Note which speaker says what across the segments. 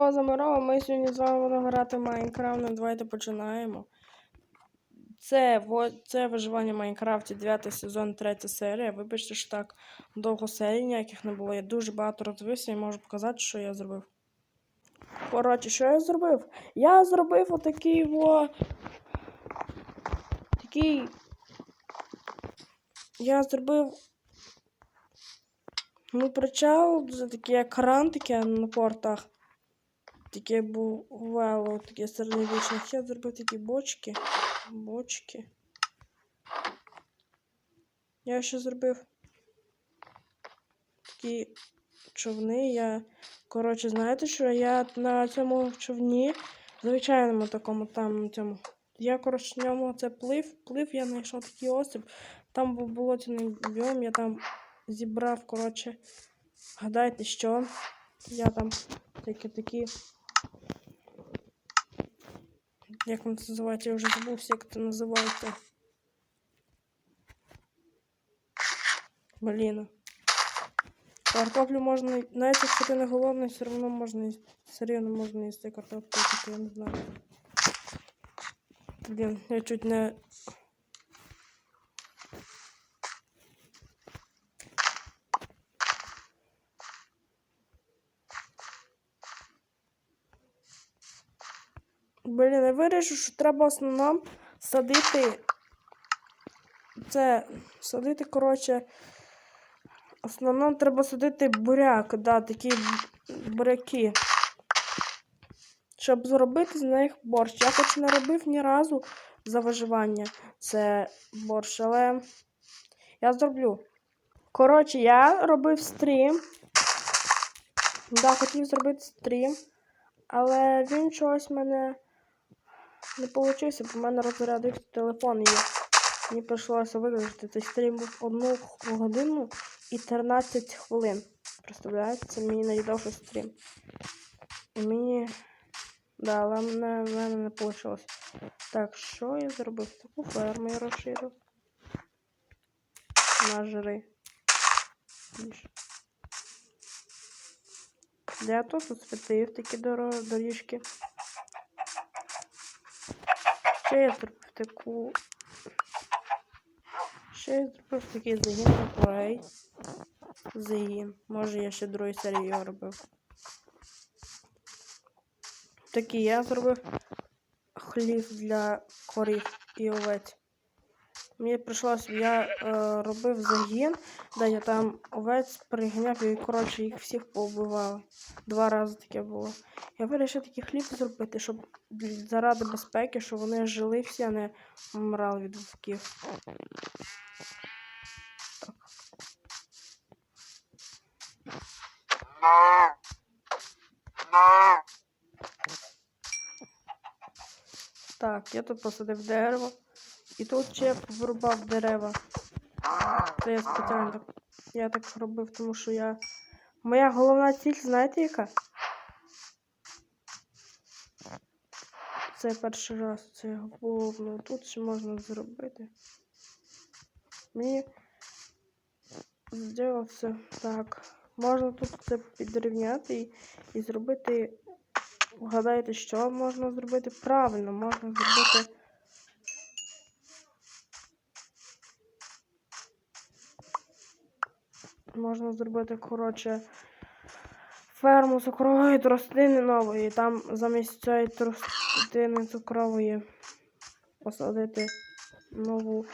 Speaker 1: Замирова, ми сьогодні з вами будемо грати Майнкрафт. Ну, давайте починаємо. Це, це виживання в Майнкрафті, 9 сезон, 3 серія. Вибачте, що так довго серій ніяких не було. Я дуже багато розвився і можу показати, що я зробив. Коротше, що я зробив? Я зробив отакий во. Такий. Я зробив. Ну, причал, такий екран таке на портах. Таке бувало, таке середньовічне. Я зробив такі бочки. Бочки. Я ще зробив такі човни. Я. Коротше, знаєте що? Я на цьому човні, звичайному такому там цьому. Я, коротше, в ньому це плив, плив, я знайшов такий острів. Там був болотяний біом, я там зібрав, коротше, гадайте що. Я там такі такі. Як вам це називається? Я вже забувся, як це називається. Блін. Картоплю можна, навіть якщо ти не голодний, все одно можна їсти. Все рівно можна їсти картоплю, я не знаю. Блін, я чуть не. Блін, я вирішив, що треба в основному садити. Це садити, коротше. В основному треба садити буряк, да, такі буряки. Щоб зробити з них борщ. Я хоч не робив ні разу за виживання це борщ, але я зроблю. Коротше, я робив стрім. Да, хотів зробити стрім, але він чогось мене не вийшло, бо в мене розрядився телефон і мені прийшлося виключити. Цей стрім був одну годину і 13 хвилин. Представляєте, це мені наїдавши стрім. І мені. Да, але в мене, мене не вийшло. Так, що я зробив? Таку ферму я розширив. На жири. Більше. Я тут освітив такі доріжки. Ще я зробив таку. Ще я зробив такий загін на плей. Загін. Може я ще другу серію робив. Такий я зробив хлів для корів і овець. Мені прийшлося, я е, робив загін, де я там овець пригняв і, коротше, їх всіх повбивали. Два рази таке було. Я вирішив такий хліб зробити, щоб заради безпеки, щоб вони жили всі, а не вмирали від вовків. Так, я тут посадив дерево. І тут ще вирубав дерева. Це я спеціально так. Я так робив, тому що я. Моя головна ціль, знаєте яка? Це перший раз це ну тут ще можна зробити. Мені зробився так. Можна тут це підрівняти і, і зробити. Вгадайте, що можна зробити правильно, можна зробити. Можна зробити, коротше, ферму цукрової тростини нової. Там замість цієї тростини цукрової посадити нову.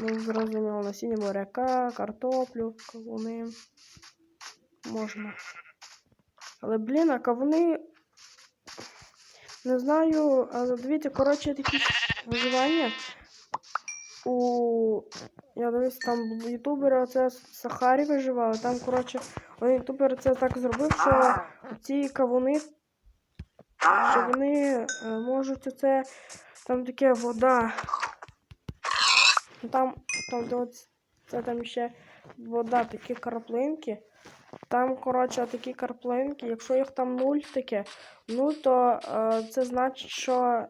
Speaker 1: Ну, зрозуміло, насіння моряка, картоплю, кавуни. Можна. Але, блін, а кавуни. Не знаю, але дивіться, коротше, такі виживання. У я дивлюсь, там ютубери оце Сахарі виживали. Там, коротше, один ютубер це так зробив, що ці кавуни, що вони е, можуть оце. Там таке вода. Там, там, де це там ще вода, такі краплинки. Там, коротше, такі краплинки, якщо їх там нуль таке, ну то е, це значить, що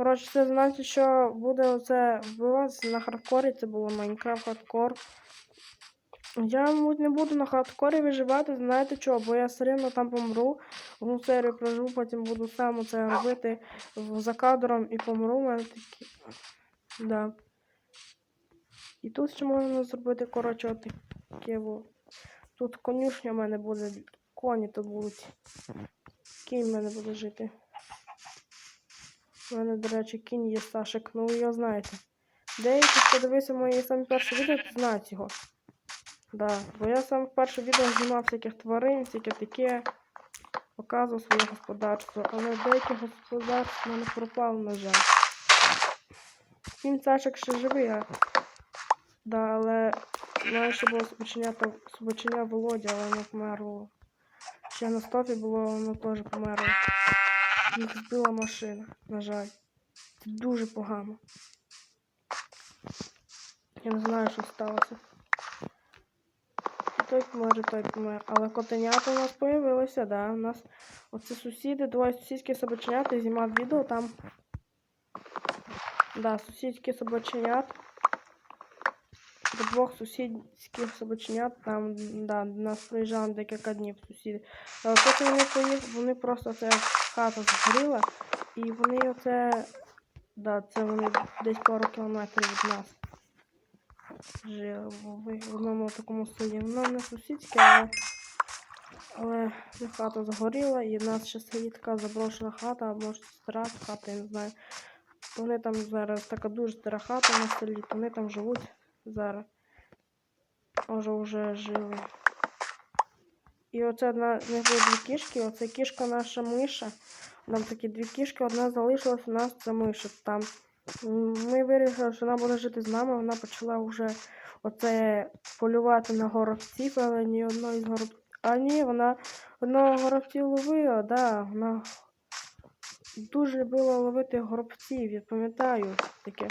Speaker 1: Коротше, це значить, що буде оце вбиватися на хардкорі. Це було Майнкрафт хардкор. Я, мабуть, не буду на хардкорі виживати, знаєте чого, бо я все рівно там помру, одну серію проживу, потім буду сам це робити за кадром і помру. У мене такі. Да. І тут ще можна зробити, коротше, отаке. Тут конюшня в мене буде, коні тут будуть. Кінь в мене буде жити. У мене, до речі, кінь є Сашик, ну ви його знаєте. Деякі, хто дивився мої самі перші відео, то знають його. Да, бо я сам перше відео знімав всяких тварин, всяке таке, показував своє господарство, але деякі господарства мене пропало, на жаль. Він Сашик ще живий, а... Да, але мене ще було собачення Володя, але воно померло. Ще на стопі було, воно теж померло. Їх збила машина, на жаль. Це дуже погано. Я не знаю, що сталося. Той помер, той помер. Але котенята у нас появилися, да. У нас оце сусіди, двоє сусідські собаченят, я знімав відео там. Да, сусідські собаченят. До двох сусідських собаченят там, да, до нас приїжджали декілька днів сусіди. Але потім вони поїхали, вони просто це хата згоріла, і вони оце, да, це вони десь пару кілометрів від нас жили в, одному такому селі. Воно не сусідське, але, але хата згоріла, і в нас ще стоїть така заброшена хата, а може стара хата, я не знаю. Вони там зараз така дуже стара хата на селі, вони там живуть зараз. Може вже жили. І оце одна з них були дві кішки, оце кішка наша миша. Там такі дві кішки, одна залишилась у нас це миша. Там ми вирішили, що вона буде жити з нами, вона почала вже оце полювати на горобців, але ні одної з горобців. А ні, вона одного горобців ловила, да, вона дуже любила ловити горобців, я пам'ятаю таке.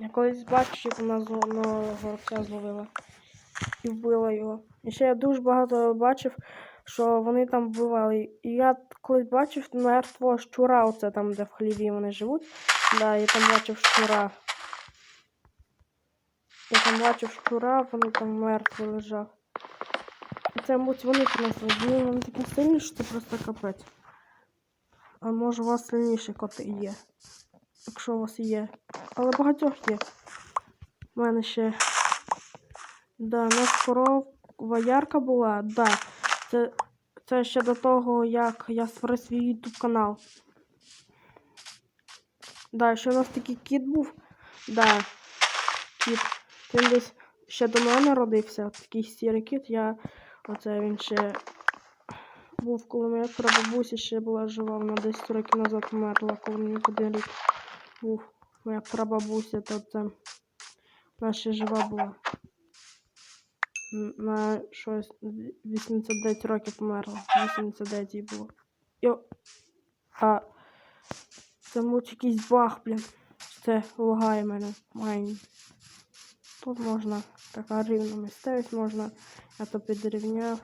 Speaker 1: Я колись бачив, як вона з одного горобця зловила і вбила його. І ще я дуже багато бачив, що вони там вбивали. І я колись бачив мертвого щура, оце там, де в хліві вони живуть. Да, я там бачив щура. Я там бачив щура, вони там мертвий лежав. І це, мабуть, вони принесли. Вони вони такі сильні, що це просто капець. А може у вас сильніші коти є. Якщо у вас є. Але багатьох є. У мене ще. Да, у нас корова ярка була. Да. Це, це ще до того, як я створив свій YouTube канал. Да, ще у нас такий кіт був. Да, кіт. Він десь ще до мене родився. Такий сірий кіт. Я. Оце він ще був, коли моя прабабуся ще була жива. Вона 10 років назад померла, коли мені один рік був. Моя прабабуся, то це вона ще жива була. На щось 89 років померла. 89 їй було. Йо. А це муть якийсь баг, блін. Це лагає мене. Майн. Тут можна така рівна місцевість можна. Я то підрівняв.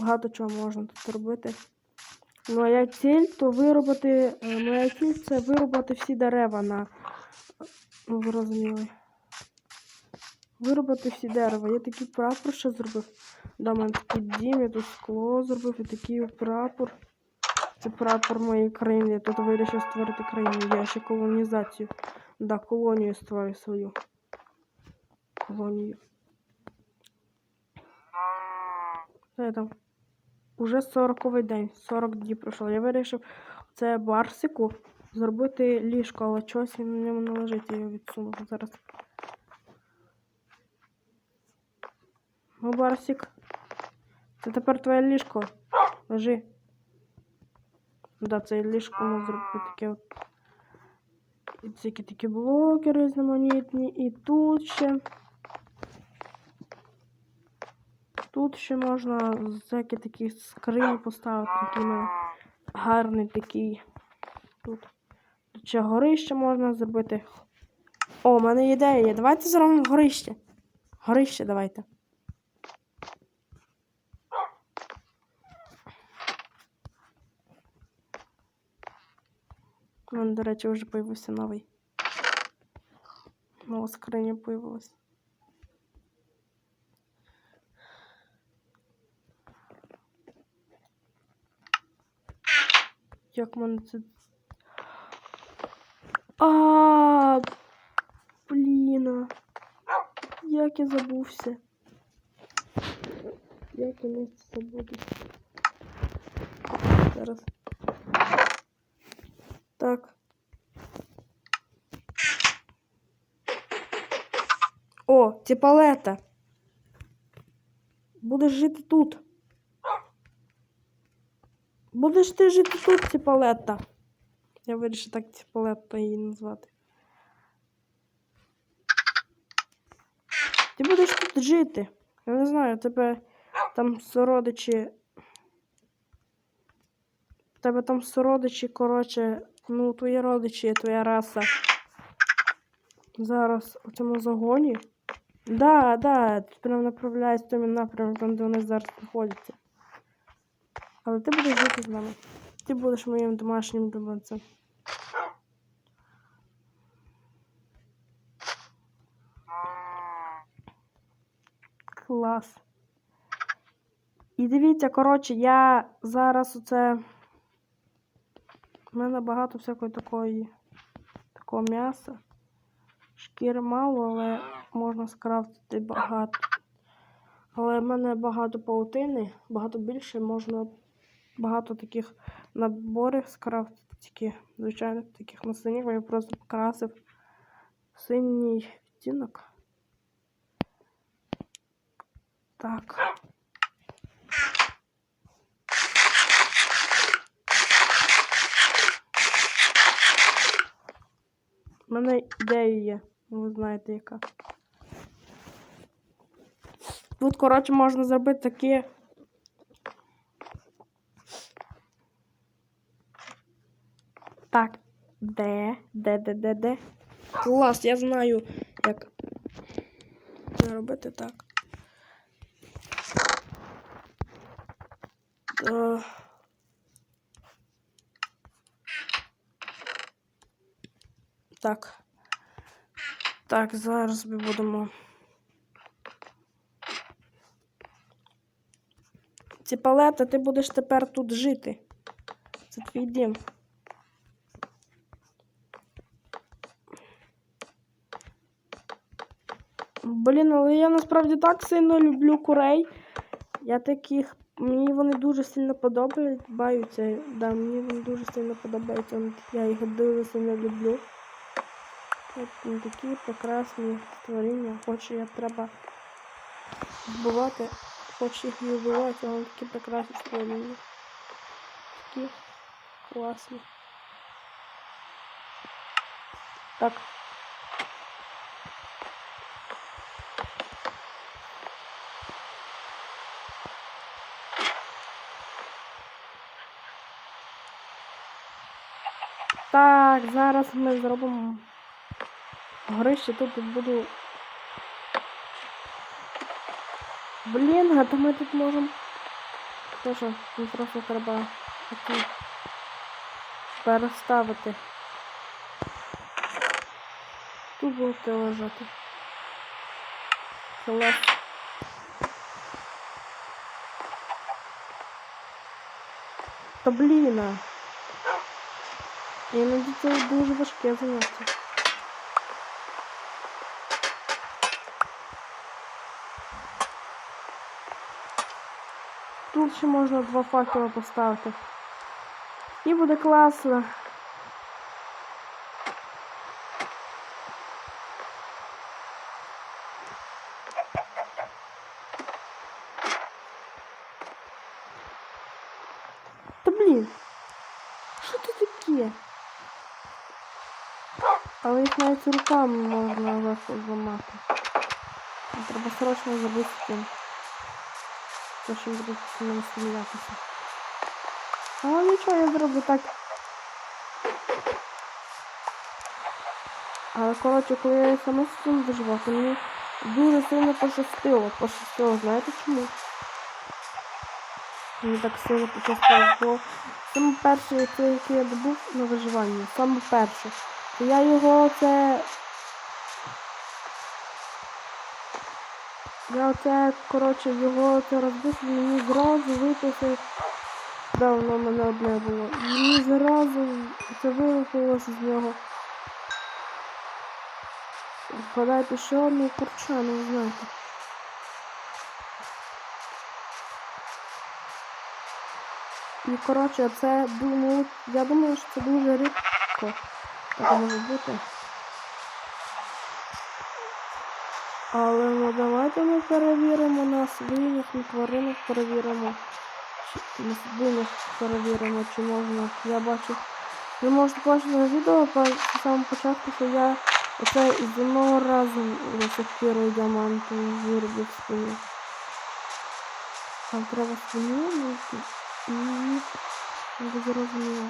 Speaker 1: Багато чого можна тут робити. Моя ціль то виробити. е, Моя ціль це вирубати всі дерева на. Ну, ви розуміли. Виробити всі дерева. Я такий прапор ще зробив. Да, мене такий дім, я тут скло зробив і такий прапор. Це прапор моєї країни. Я тут вирішив створити країну. Я ще колонізацію. Да, колонію створю свою. Колонію. Це там. Уже 40-й день, 40 днів пройшло. Я вирішив це барсику зробити ліжко, але чогось він на ньому не лежить, я його відсунув зараз. Ну, барсик. Це тепер твоє ліжко. Лежи. Да, це ліжко можна зробити таке от. І всякі такі блоки різноманітні. І тут ще. Тут ще можна всякі такі скрині поставити, у мене гарний такий. Тут. Тут ще горище можна зробити. О, у мене ідея є. Давайте зробимо горище. Горище давайте. Он, до речі, вже появився новий. Ну, Нова скриня появилась. Як мене це. А, блін. Як я забувся. Як я не забуду. Зараз. Так. О, ці палета. Будеш жити тут. Будеш ти жити тут, Ціпалета. Я вирішив так Ціпалета її назвати. Ти будеш тут жити. Я не знаю, тебе там сородичі. Тебе там сородичі, коротше, ну, твої родичі, твоя раса. Зараз у цьому загоні. Да, да, ти прям направляюсь в тому напрямку, де вони зараз знаходяться. Але ти будеш жити з нами. Ти будеш моїм домашнім любимцем. Клас. І дивіться, коротше, я зараз оце. У мене багато всякої такої такого м'яса. Шкіри мало, але можна скрафтити багато. Але в мене багато паутини, багато більше, можна багато таких наборів скрафтити, тільки, звичайно, таких на синіх, я просто покрасив синій відтінок. Так. У мене ідея є, ви знаєте яка. Тут, коротше, можна зробити такі. Так, де? Де, де, де, де? Клас, я знаю, як робити так. Е, Так. Так, зараз ми будемо. Ці палети, ти будеш тепер тут жити. Це твій дім. Блін, але я насправді так сильно люблю курей. Я таких. Мені вони дуже сильно подобаються. Да, мені вони дуже сильно подобаються. Я їх дуже сильно люблю. От такі прекрасні створіння. Хоч я треба вбивати, хоч їх не вбивати, але такі прекрасні створіння. Такі класні. Так. Так, зараз ми зробимо горище тут буду. Блін, а то ми тут можемо. Тоже не просто треба такі переставити. Тут будете лежати. Клас. Та блін. Іноді це дуже важке заняття. Тут ще можна два факела поставити. І буде класно. Та блін. Що це таке? Але їх навіть руками можна зламати. Треба срочно забити з цим. То що буде ними сміятися. Але нічого я зроблю так. Але коротше, коли я саме з цим доживав, то мені дуже сильно пощастило. Пощастило, знаєте чому? Мені так сильно пощастило, бо саме перший який я добув на виживання, саме перший. Я його це. Я оце, коротше, його це розбив, він мені зразу виписав. В мене одне було. І мені зразу це вилупилося з нього. Вгадайте ще одну курча, не знаєте. І коротше, це думаю, я думаю, що це дуже рідко. Так може бути. Але ну давайте ми перевіримо на свинях, на тваринах перевіримо. На перевіримо, чи можна. Я бачу. Ви можете бачити на відео по самому початку, що я оце із одного разу розсокирую діаманту виробив спину. Там треба спину і зрозуміло.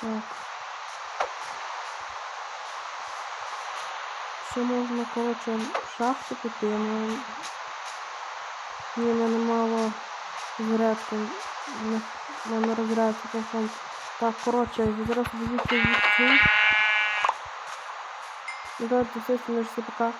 Speaker 1: Так. Ще можна, коротше, шахту піти, але мені в мене мало зарядки. В мене розрядиться телефон. Так, коротше, зараз дивіться їх. Ну, давайте все, пока.